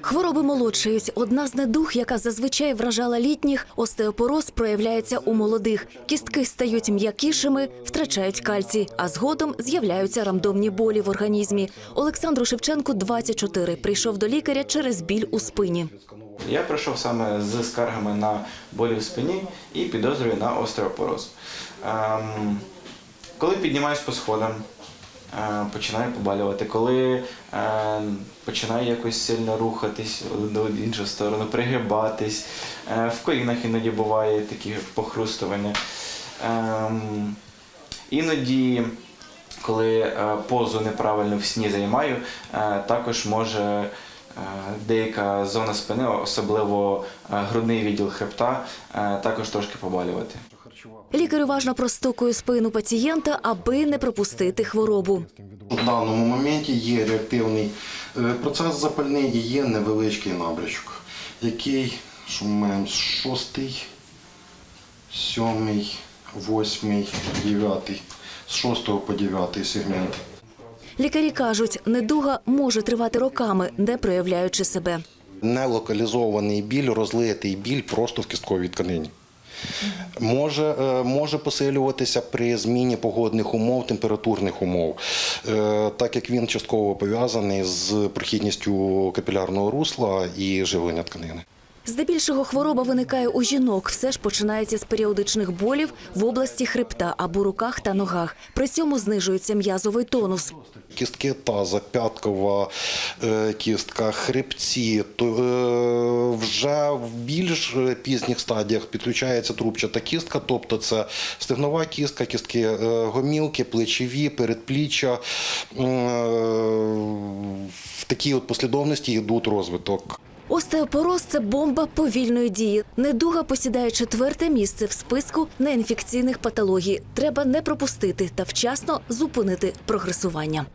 Хвороби молодшають. Одна з недуг, яка зазвичай вражала літніх, остеопороз проявляється у молодих. Кістки стають м'якішими, втрачають кальцій, а згодом з'являються рандомні болі в організмі. Олександру Шевченку 24. Прийшов до лікаря через біль у спині. Я прийшов саме з скаргами на болі в спині і підозрюю на остеопороз. Ем, коли піднімаюсь по сходам, е, починаю побалювати. Коли е, починаю якось сильно рухатись до іншу сторону, пригибатись, е, в колінах іноді буває такі похрустування. Ем, іноді, коли позу неправильно в сні займаю, також може деяка зона спини, особливо грудний відділ хребта, також трошки побалювати. Лікар уважно простукує спину пацієнта, аби не пропустити хворобу. В даному моменті є реактивний е, процес запальний і є невеличкий набрячок, який що ми маємо шостий, сьомий, восьмий, дев'ятий, з шостого по дев'ятий сегмент. Лікарі кажуть, недуга може тривати роками, не проявляючи себе. Нелокалізований біль, розлитий біль просто в кістковій тканині. Може, е, може посилюватися при зміні погодних умов, температурних умов, Е, так як він частково пов'язаний з прохідністю капілярного русла і живлення тканини. Здебільшого хвороба виникає у жінок. Все ж починається з періодичних болів в області хребта або руках та ногах. При цьому знижується м'язовий тонус. Кістки таза, п'яткова е, кістка, хребці. То, е, вже в більш пізніх стадіях підключається трубчата кістка, тобто це стегнова кістка, кістки е, гомілки, плечові, передпліччя. Е, в такій от послідовності йдуть розвиток. Остеопороз це бомба повільної дії. Недуга посідає четверте місце в списку неінфекційних патологій. Треба не пропустити та вчасно зупинити прогресування.